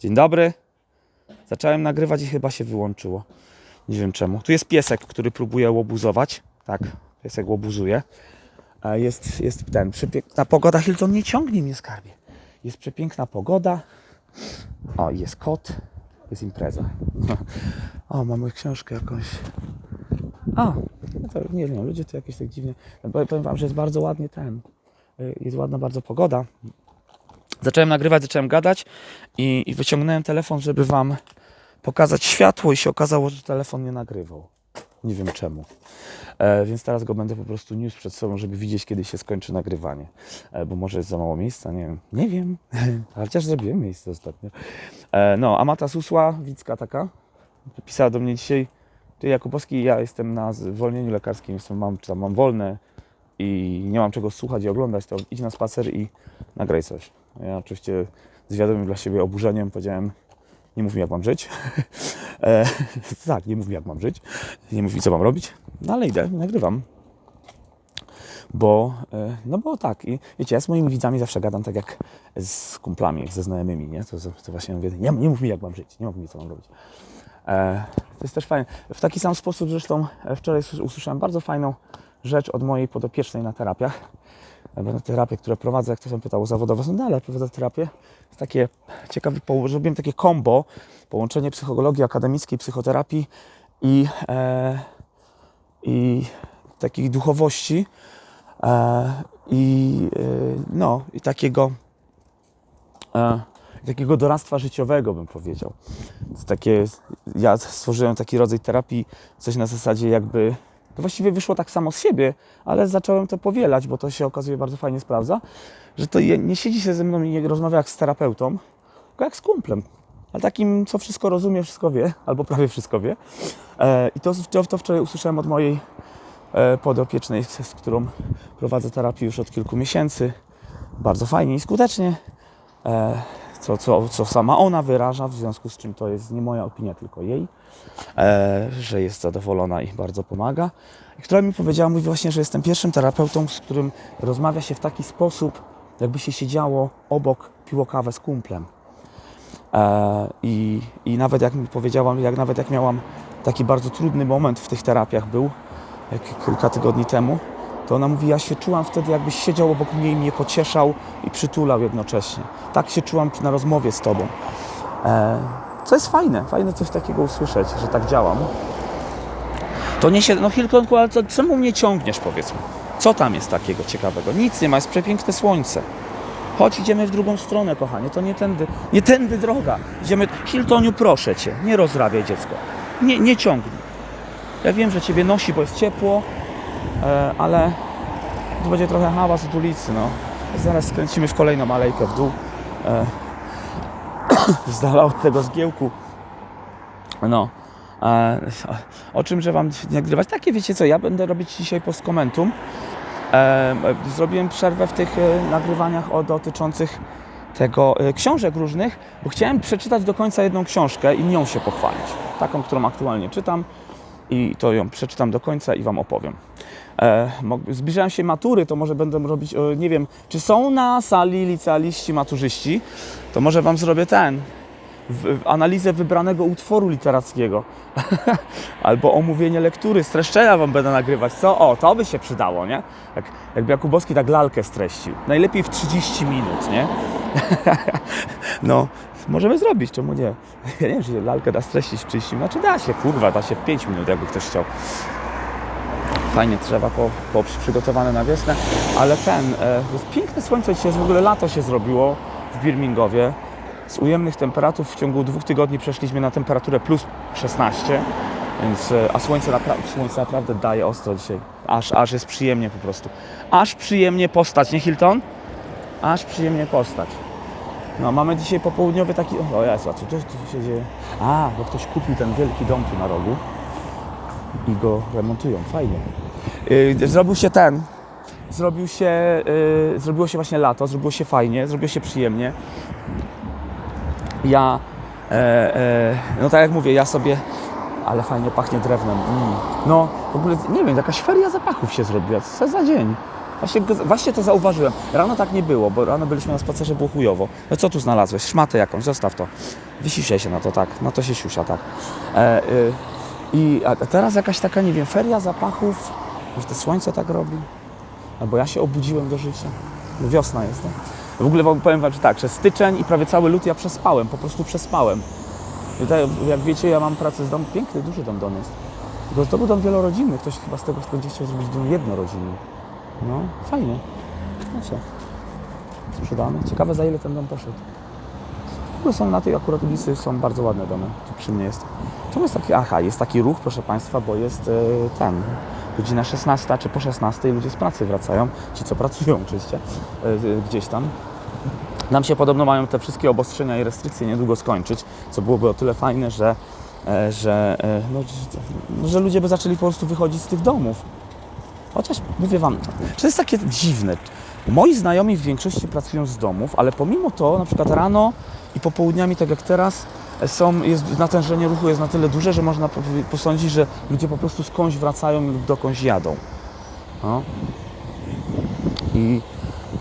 Dzień dobry. Zacząłem nagrywać i chyba się wyłączyło. Nie wiem czemu. Tu jest piesek, który próbuje łobuzować. Tak, piesek łobuzuje. Jest, jest ten, przepiękna pogoda. Hilton, nie ciągnij mnie skarbie. Jest przepiękna pogoda. O, jest kot. Jest impreza. O, mamy książkę jakąś. A, no to nie wiem, ludzie to jakieś tak dziwnie. Powiem wam, że jest bardzo ładnie ten. y, Jest ładna bardzo pogoda. Zacząłem nagrywać, zacząłem gadać i, i wyciągnąłem telefon, żeby wam pokazać światło i się okazało, że telefon nie nagrywał. Nie wiem czemu. E, więc teraz go będę po prostu niósł przed sobą, żeby widzieć, kiedy się skończy nagrywanie. E, bo może jest za mało miejsca, nie wiem. Nie wiem. Chociaż zrobiłem miejsce ostatnio. E, no, Amata Susła, Wicka taka, pisała do mnie dzisiaj, ty Jakubowski, ja jestem na zwolnieniu lekarskim, jestem, mam, czy tam mam wolne i nie mam czego słuchać i oglądać, to idź na spacer i nagraj coś. Ja oczywiście z wiadomym dla siebie oburzeniem powiedziałem, nie mów mi jak mam żyć. e, tak, nie mów mi jak mam żyć, nie mów mi co mam robić, no ale idę nagrywam. Bo, e, no bo tak, i wiecie, ja z moimi widzami zawsze gadam tak jak z kumplami, ze znajomymi, nie? To, to właśnie mówię, nie, nie mów mi jak mam żyć, nie mów mi co mam robić. E, to jest też fajne. W taki sam sposób zresztą e, wczoraj słys- usłyszałem bardzo fajną rzecz od mojej podopiecznej na terapiach. Na terapię, które prowadzę, jak ktoś mnie pytał zawodowo, no dalej prowadzę terapię. Jest takie ciekawe, zrobiłem takie combo, połączenie psychologii akademickiej, psychoterapii i, e, i takiej duchowości e, i e, no, i takiego e, takiego doradztwa życiowego bym powiedział. To takie, ja stworzyłem taki rodzaj terapii, coś na zasadzie jakby, to właściwie wyszło tak samo z siebie, ale zacząłem to powielać, bo to się okazuje bardzo fajnie sprawdza, że to nie siedzi się ze mną i nie rozmawia jak z terapeutą, tylko jak z kumplem. Ale takim, co wszystko rozumie, wszystko wie, albo prawie wszystko wie. E, I to, to, wczoraj usłyszałem od mojej e, podopiecznej, z z którą prowadzę terapię już od kilku miesięcy. Bardzo fajnie i skutecznie. Co, co, co sama ona wyraża, w związku z czym to jest nie moja opinia, tylko jej, e, że jest zadowolona i bardzo pomaga. I która mi powiedziała, mówi właśnie, że jestem pierwszym terapeutą, z którym rozmawia się w taki sposób, jakby się siedziało obok, piło kawę z kumplem. E, i, I nawet jak mi powiedziałam, jak nawet jak miałam taki bardzo trudny moment w tych terapiach był, jak kilka tygodni temu, to ona mówi, ja się czułam wtedy, jakbyś siedział obok mnie i mnie pocieszał i przytulał jednocześnie. Tak się czułam na rozmowie z Tobą. E, co jest fajne, fajne coś takiego usłyszeć, że tak działam. To nie się, no Hilkonku, ale czemu mnie ciągniesz, powiedzmy? Co tam jest takiego ciekawego? Nic nie ma, jest przepiękne słońce. Chodź, idziemy w drugą stronę, kochanie, to nie tędy, nie tędy droga. Idziemy, Hiltoniu, proszę Cię, nie rozrabiaj dziecko. Nie, nie ciągnij. Ja wiem, że Ciebie nosi, bo jest ciepło, ale tu będzie trochę hałas od ulicy, no. Zaraz skręcimy w kolejną alejkę w dół. E, z dala od tego zgiełku. No. E, o czym, że Wam nagrywać? Takie wiecie co, ja będę robić dzisiaj postkomentum. E, e, zrobiłem przerwę w tych e, nagrywaniach o dotyczących tego e, książek różnych, bo chciałem przeczytać do końca jedną książkę i nią się pochwalić. Taką, którą aktualnie czytam i to ją przeczytam do końca i Wam opowiem. E, zbliżają się matury, to może będę robić, e, nie wiem, czy są na sali licealiści, maturzyści, to może Wam zrobię ten, w, w analizę wybranego utworu literackiego. Albo omówienie lektury, streszczenia Wam będę nagrywać. Co? O, to by się przydało, nie? Jak, jakby Jakubowski tak lalkę streścił. Najlepiej w 30 minut, nie? no, możemy zrobić, czemu nie? Ja nie wiem, czy lalkę da streścić w 30 minut. Znaczy da się, kurwa, da się w 5 minut, jakby ktoś chciał. Fajnie drzewa po, po przygotowane na wiosnę, ale ten, e, jest piękne słońce, dzisiaj jest w ogóle lato się zrobiło w Birmingowie. Z ujemnych temperatur w ciągu dwóch tygodni przeszliśmy na temperaturę plus 16, więc, e, a słońce, napra- słońce naprawdę daje ostro dzisiaj. Aż, aż jest przyjemnie po prostu. Aż przyjemnie postać, nie Hilton? Aż przyjemnie postać. No, mamy dzisiaj popołudniowy taki... O Jezu, a co tu, tu się dzieje? A, bo ktoś kupił ten wielki dom tu na rogu i go remontują. Fajnie. Yy, zrobił się ten. Zrobił się, yy, zrobiło się właśnie lato, zrobiło się fajnie, zrobiło się przyjemnie. Ja, e, e, no tak jak mówię, ja sobie, ale fajnie pachnie drewnem. Mm. No, w ogóle nie wiem, jakaś feria zapachów się zrobiła. Co za dzień. Właśnie, właśnie to zauważyłem. Rano tak nie było, bo rano byliśmy na spacerze, było chujowo. No co tu znalazłeś? Szmatę jakąś, zostaw to. Wysiusiaj się na to, tak. Na to się siusia, tak. E, y, I a teraz jakaś taka, nie wiem, feria zapachów. Może to słońce tak robi? Albo ja się obudziłem do życia. Bo wiosna jest, tak? W ogóle powiem wam, że tak, że styczeń i prawie cały lód ja przespałem, po prostu przespałem. Tak, jak wiecie, ja mam pracę z domu, piękny, duży dom dom jest. Tylko że to był dom wielorodzinny, ktoś chyba z tego będzie chciał zrobić dom jednorodzinny. No, fajnie. No co? Sprzedany. Ciekawe za ile ten dom poszedł. Są na tej akurat ulicy są bardzo ładne domy. Tu przy mnie jest. Tu jest taki, aha, jest taki ruch, proszę Państwa, bo jest e, ten, godzina 16 czy po 16 ludzie z pracy wracają. Ci, co pracują oczywiście, e, gdzieś tam. Nam się podobno mają te wszystkie obostrzenia i restrykcje niedługo skończyć, co byłoby o tyle fajne, że, e, że, no, że ludzie by zaczęli po prostu wychodzić z tych domów. Chociaż mówię Wam, to jest takie dziwne. Moi znajomi w większości pracują z domów, ale pomimo to, na przykład rano i popołudniami, tak jak teraz, są, jest, natężenie ruchu jest na tyle duże, że można po- posądzić, że ludzie po prostu skądś wracają lub dokądś jadą. No. I,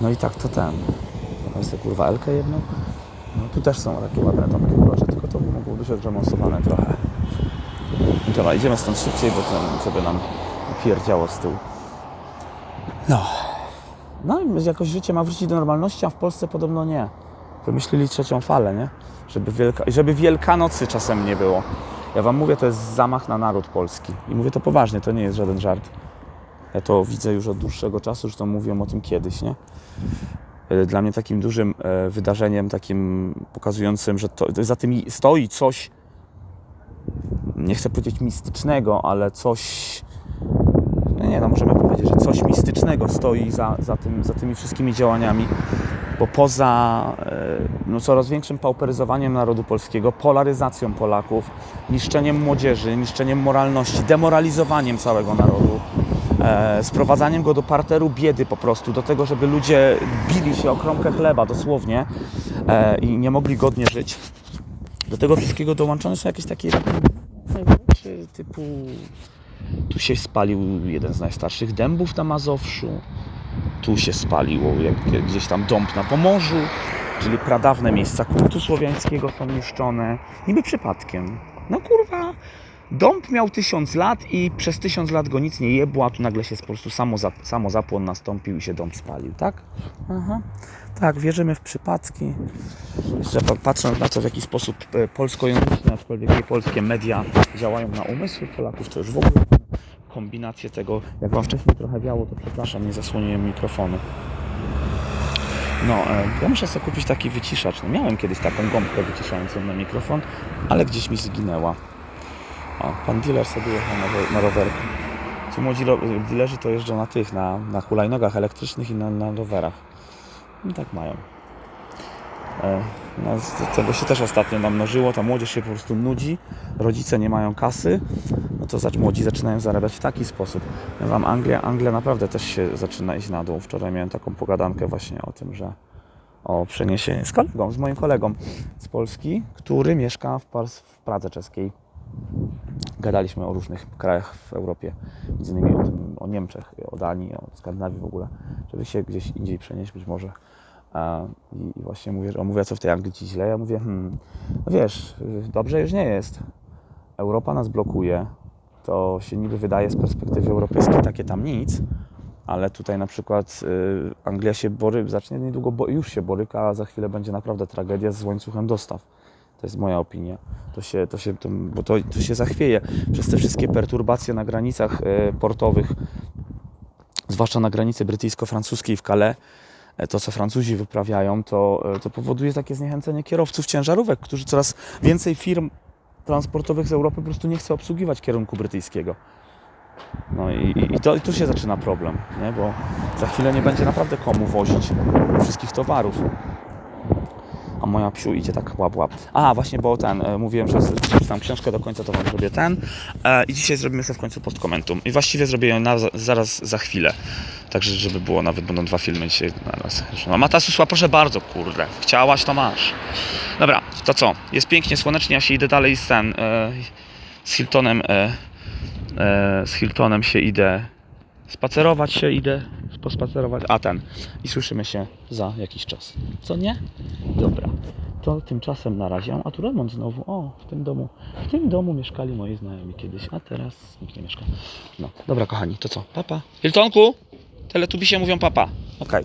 no i tak to ten. Weź sobie kurwa Elkę jedną. No, tu też są takie ładne domki urocze, tylko to mogło być odremontowane trochę. Dobra, idziemy stąd szybciej, bo ten sobie nam pierdziało z tyłu. No. No i jakoś życie ma wrócić do normalności, a w Polsce podobno nie. Wymyślili trzecią falę, nie? Żeby, wielka, żeby Wielkanocy czasem nie było. Ja wam mówię, to jest zamach na naród polski. I mówię to poważnie, to nie jest żaden żart. Ja to widzę już od dłuższego czasu, że to mówiłem o tym kiedyś, nie? E, Dla mnie takim dużym e, wydarzeniem, takim pokazującym, że to, za tym stoi coś, nie chcę powiedzieć mistycznego, ale coś, nie no, możemy powiedzieć, że coś mistycznego stoi za, za, tym, za tymi wszystkimi działaniami, bo poza e, no, coraz większym pauperyzowaniem narodu polskiego, polaryzacją Polaków, niszczeniem młodzieży, niszczeniem moralności, demoralizowaniem całego narodu, e, sprowadzaniem go do parteru biedy po prostu, do tego, żeby ludzie bili się o kromkę chleba dosłownie e, i nie mogli godnie żyć. Do tego wszystkiego dołączone są jakieś takie rzeczy typu tu się spalił jeden z najstarszych dębów na Mazowszu, tu się spaliło jak, gdzieś tam dąb na Pomorzu, czyli pradawne miejsca kultu słowiańskiego są niszczone, niby przypadkiem. No kurwa, dąb miał tysiąc lat i przez tysiąc lat go nic nie jebło, a tu nagle się po prostu samo, za, samo zapłon nastąpił i się dąb spalił, tak? Aha. Tak, wierzymy w przypadki. Jeszcze pa- patrząc na to, w jaki sposób e, polskojęzyczne, aczkolwiek nie polskie media działają na umysły Polaków, to już w ogóle kombinację tego, jak Wam wcześniej trochę wiało, to przepraszam, nie zasłoniłem mikrofonu. No, e, ja muszę sobie kupić taki wyciszacz. No, miałem kiedyś taką gąbkę wyciszającą na mikrofon, ale gdzieś mi zginęła. O, pan dealer sobie jechał na, na rowerku. Ci młodzi dealerzy to jeżdżą na tych, na, na hulajnogach elektrycznych i na, na rowerach. No tak mają. E, No, tego się też ostatnio namnożyło, ta młodzież się po prostu nudzi, rodzice nie mają kasy, no to zacz, młodzi zaczynają zarabiać w taki sposób. Ja wam Anglia, Anglia naprawdę też się zaczyna iść na dół. Wczoraj miałem taką pogadankę właśnie o tym, że o przeniesienie z kolegą, z moim kolegą z Polski, który mieszka w, w Pradze czeskiej. Gadaliśmy o różnych krajach w Europie, między innymi o, tym, o Niemczech, o Danii, o Skandynawii w ogóle, żeby się gdzieś indziej przenieść być może. I właśnie mówię, że on mówi, co w tej Anglii ci źle? Ja mówię, hmm, no wiesz, y, dobrze już nie jest. Europa nas blokuje. To się niby wydaje z perspektywy europejskiej takie tam nic, ale tutaj na przykład y, Anglia się bory, zacznie niedługo, bo już się boryka, a za chwilę będzie naprawdę tragedia z łańcuchem dostaw. To jest moja opinia. To się, to się, to, bo to, to się zachwieje przez te wszystkie perturbacje na granicach y, portowych, zwłaszcza na granicy brytyjsko-francuskiej w Calais. E, To, co Francuzi wyprawiają, to, e, to powoduje takie zniechęcenie kierowców ciężarówek, którzy coraz więcej firm transportowych z Europy po prostu nie chce obsługiwać kierunku brytyjskiego. No i, i to, i tu się zaczyna problem, nie? bo za chwilę nie będzie naprawdę komu wozić wszystkich towarów. A moja psiu idzie tak łap, łap. A, właśnie, bo ten, e, mówiłem, że przeczytam książkę do końca, to wam zrobię ten. E, I dzisiaj zrobimy sobie w końcu postkomentum. I właściwie zrobię ją na, zaraz za chwilę. Także, żeby było, nawet będą dwa filmy dzisiaj naraz. No, Mata proszę bardzo, kurde. Chciałaś, to masz. Dobra, to co? Jest pięknie, słonecznie, ja się idę dalej z ten, e, z Hiltonem, z Hiltonem się idę spacerować się idę, pospacerować, a ten, i słyszymy się za jakiś czas. Co nie? Dobra. To tymczasem na razie, a tu remont znowu, o, w tym domu, w tym domu mieszkali moi znajomi kiedyś, a teraz nikt nie mieszka. No, dobra kochani, to co, papa? Hiltonku? Teletubisie mówią papa. Okej.